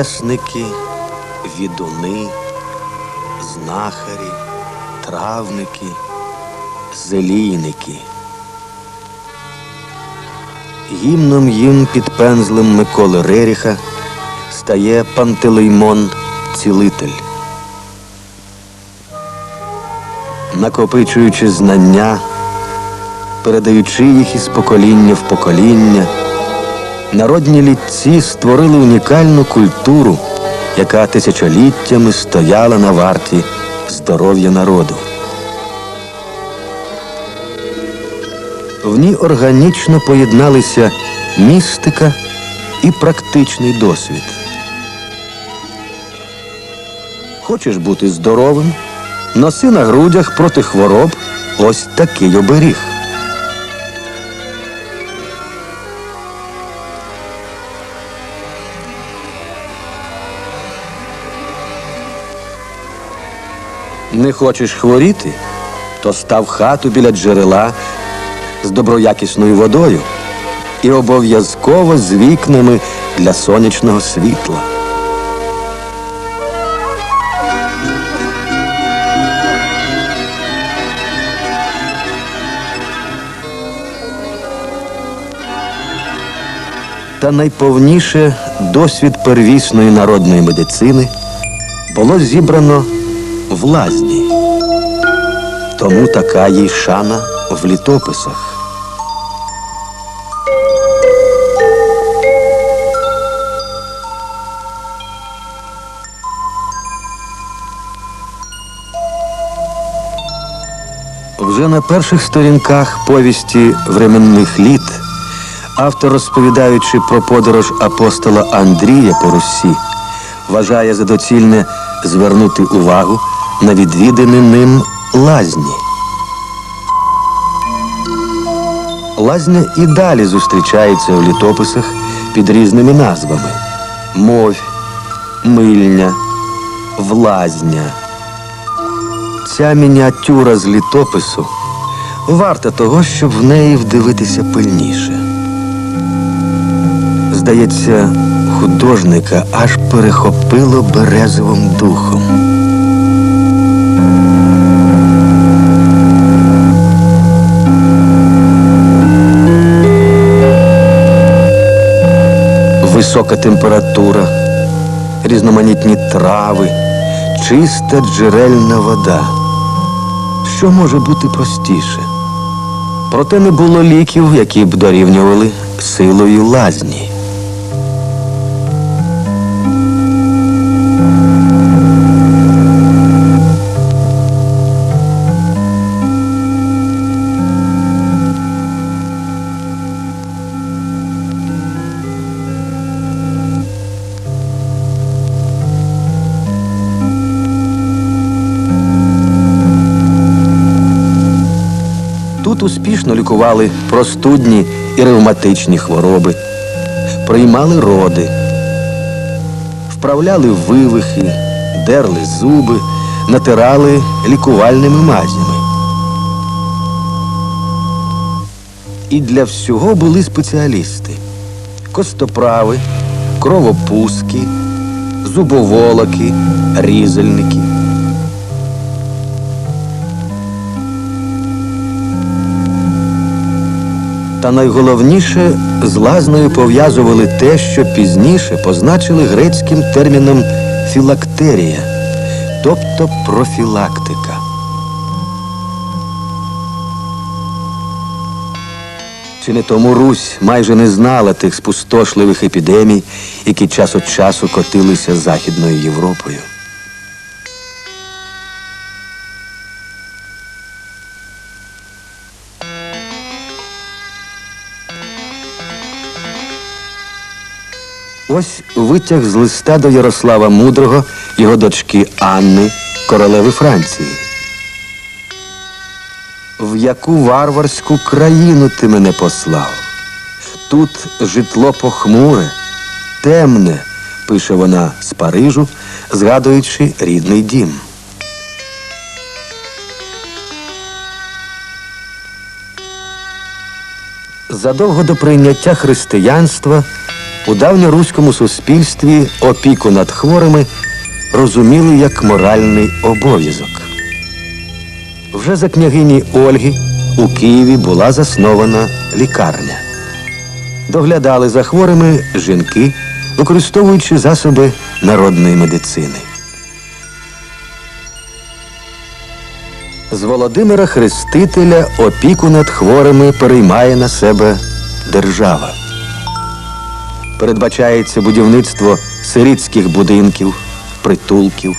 чудесники, відуни, знахарі, травники, зелійники. Гімном їм під пензлем Миколи Реріха стає Пантелеймон Цілитель. Накопичуючи знання, передаючи їх із покоління в покоління, народні літці створили унікальну культуру, яка тисячоліттями стояла на варті здоров'я народу. В ній органічно поєдналися містика і практичний досвід. Хочеш бути здоровим? Носи на грудях проти хвороб ось такий оберіг. Не хочеш хворіти, то став хату біля джерела з доброякісною водою і обов'язково з вікнами для сонячного світла. Та найповніше досвід первісної народної медицини було зібрано в лазні. Тому така їй шана в літописах. Вже на перших сторінках повісті временних літ автор, розповідаючи про подорож апостола Андрія по Русі, вважає за доцільне звернути увагу на відвідані ним лазні. Лазня і далі зустрічається у літописах під різними назвами: мовь, мильня, влазня. Ця мініатюра з літопису варта того, щоб в неї вдивитися пильніше. Здається, художника аж перехопило березовим духом. Висока температура, різноманітні трави, чиста джерельна вода. Що може бути простіше? Проте не було ліків, які б дорівнювали силою лазні. Успішно лікували простудні і ревматичні хвороби, приймали роди, вправляли вивихи, дерли зуби, натирали лікувальними мазями. І для всього були спеціалісти: костоправи, кровопуски, зубоволоки, різальники. Та найголовніше з лазною пов'язували те, що пізніше позначили грецьким терміном філактерія, тобто профілактика. Чи не тому Русь майже не знала тих спустошливих епідемій, які час від часу котилися Західною Європою? Ось витяг з листа до Ярослава Мудрого, його дочки Анни, королеви Франції. В яку варварську країну ти мене послав? Тут житло похмуре, темне, пише вона з Парижу, згадуючи рідний дім. Задовго до прийняття християнства у давньоруському суспільстві опіку над хворими розуміли як моральний обов'язок. Вже за княгині Ольги у Києві була заснована лікарня. Доглядали за хворими жінки, використовуючи засоби народної медицини. З Володимира Хрестителя опіку над хворими переймає на себе держава. Передбачається будівництво сирітських будинків, притулків,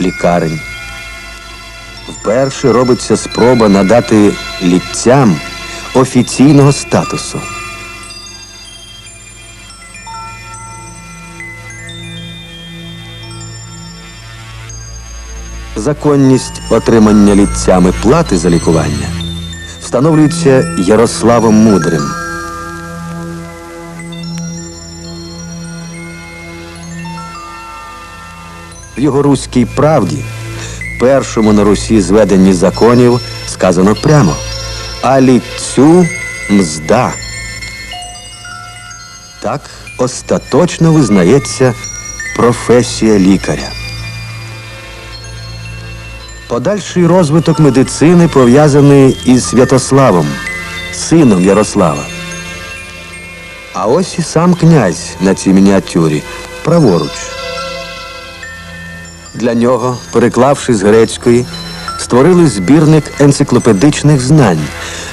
лікарень. Вперше робиться спроба надати літцям офіційного статусу. Законність отримання літцями плати за лікування встановлюється Ярославом Мудрим. В його руській правді, першому на Русі зведенні законів, сказано прямо а мзда. Так остаточно визнається професія лікаря. Подальший розвиток медицини пов'язаний із Святославом, сином Ярослава. А ось і сам князь на цій мініатюрі праворуч. Для нього, переклавши з грецької, створили збірник енциклопедичних знань,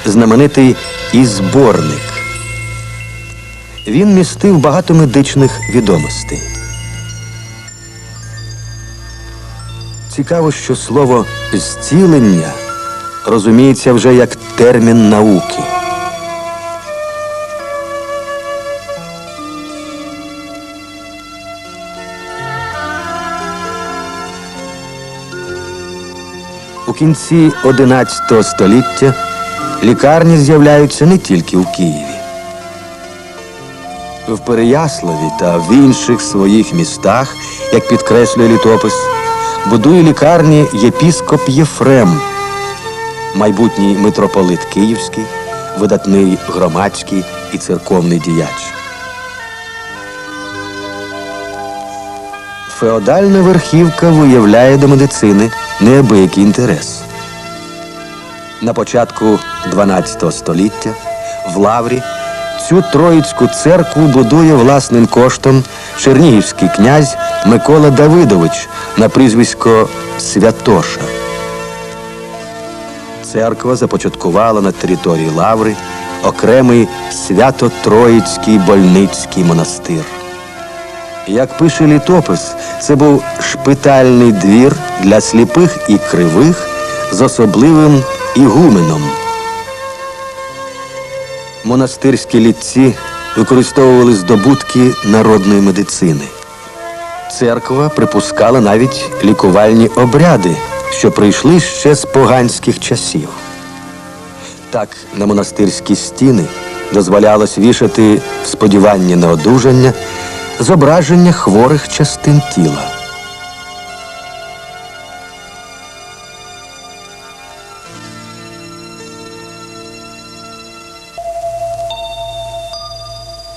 знаменитий і зборник. Він містив багато медичних відомостей. Цікаво, що слово зцілення розуміється вже як термін науки. У кінці XI століття лікарні з'являються не тільки у Києві. В Переяславі та в інших своїх містах, як підкреслює літопис, будує лікарні єпіскоп Єфрем, майбутній митрополит Київський, видатний громадський і церковний діяч. Феодальна верхівка виявляє до медицини неабиякий інтерес. На початку XII століття в Лаврі цю Троїцьку церкву будує власним коштом чернігівський князь Микола Давидович на прізвисько Святоша. Церква започаткувала на території Лаври окремий Свято-Троїцький больницький монастир. Як пише літопис, це був шпитальний двір для сліпих і кривих з особливим ігуменом. Монастирські літці використовували здобутки народної медицини. Церква припускала навіть лікувальні обряди, що прийшли ще з поганських часів. Так, на монастирські стіни дозволялось вішати в сподіванні на одужання зображення хворих частин тіла.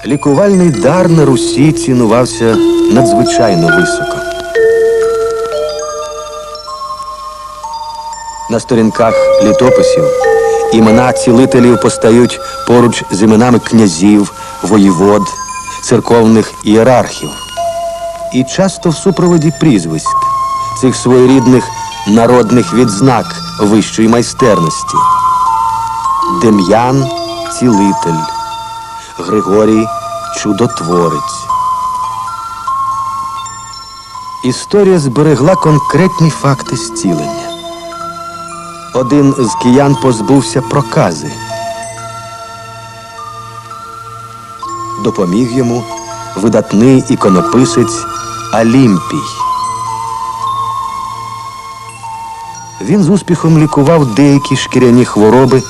Лікувальний дар на Русі цінувався надзвичайно високо. На сторінках літописів імена цілителів постають поруч з іменами князів, воєвод, церковних ієрархів. І часто в супроводі прізвиськ цих своєрідних народних відзнак вищої майстерності. Дем'ян цілитель, Григорій чудотворець. Історія зберегла конкретні факти зцілення. Один з киян позбувся прокази. Допоміг йому видатний іконописець Алімпій. Він з успіхом лікував деякі шкіряні хвороби,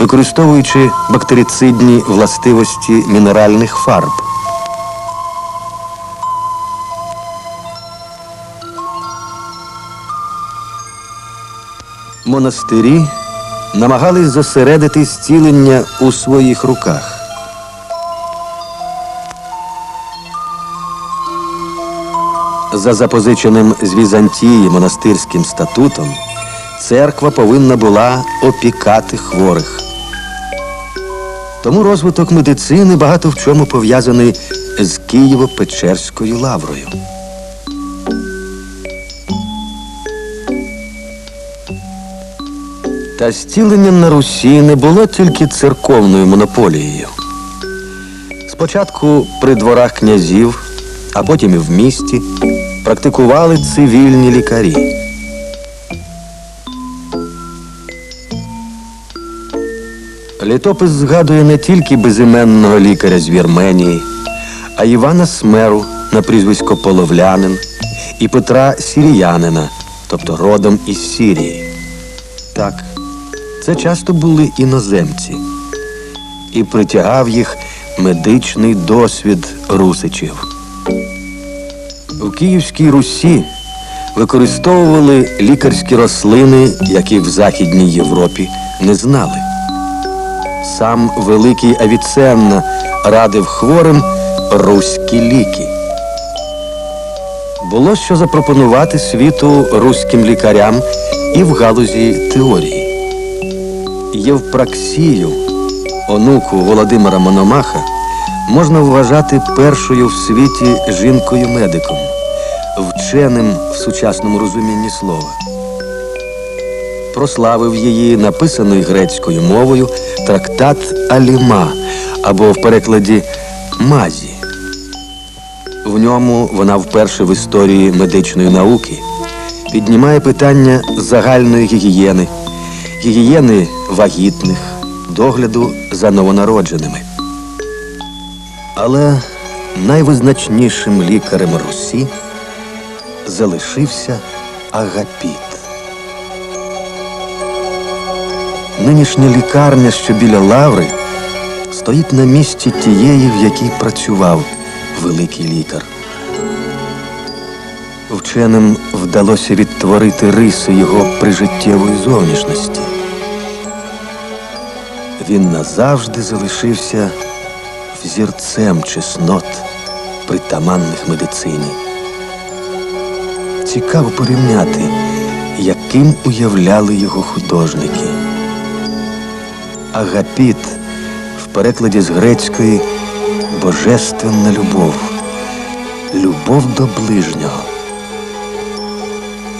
використовуючи бактерицидні властивості мінеральних фарб. Монастирі намагались зосередити зцілення у своїх руках. За запозиченим з Візантії монастирським статутом, церква повинна була опікати хворих. Тому розвиток медицини багато в чому пов'язаний з Києво-Печерською лаврою. Та зцілення на Русі не було тільки церковною монополією. Спочатку при дворах князів, а потім і в місті практикували цивільні лікарі. Літопис згадує не тільки безіменного лікаря з Вірменії, а Івана Смеру на прізвисько Половлянин і Петра Сіріянина, тобто родом із Сірії. Так, це часто були іноземці, і притягав їх медичний досвід русичів. У Київській Русі використовували лікарські рослини, яких в Західній Європі не знали. Сам великий Авіценна радив хворим руські ліки. Було що запропонувати світу руським лікарям і в галузі теорії. Євпраксію, онуку Володимира Мономаха, можна вважати першою в світі жінкою-медиком, вченим в сучасному розумінні слова. Прославив її написаний грецькою мовою трактат Аліма або в перекладі Мазі. В ньому вона вперше в історії медичної науки піднімає питання загальної гігієни, гігієни вагітних, догляду за новонародженими. Але найвизначнішим лікарем Русі залишився Агапіт. Нинішня лікарня, що біля лаври, стоїть на місці тієї, в якій працював великий лікар. Вченим вдалося відтворити риси його прижиттєвої зовнішності. Він назавжди залишився взірцем чеснот, притаманних медицині. Цікаво порівняти, яким уявляли його художники. Агапіт в перекладі з грецької божественна любов, любов до ближнього.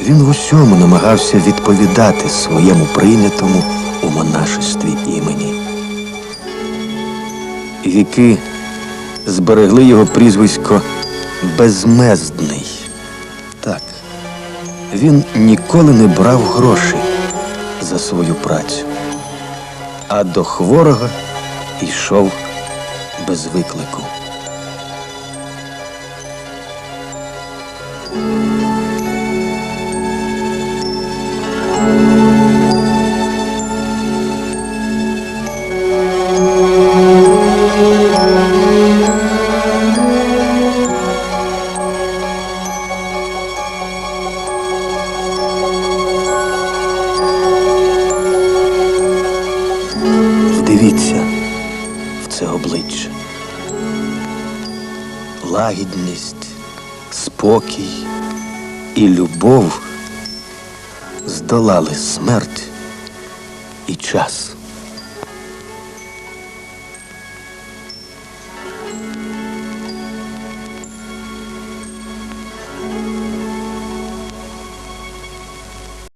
Він в усьому намагався відповідати своєму прийнятому у монашестві імені. Віки зберегли його прізвисько Безмездний. Він ніколи не брав грошей за свою працю а до хворого йшов без виклику. Вдивіться в це обличчя. Лагідність, спокій і любов здолали смерть і час.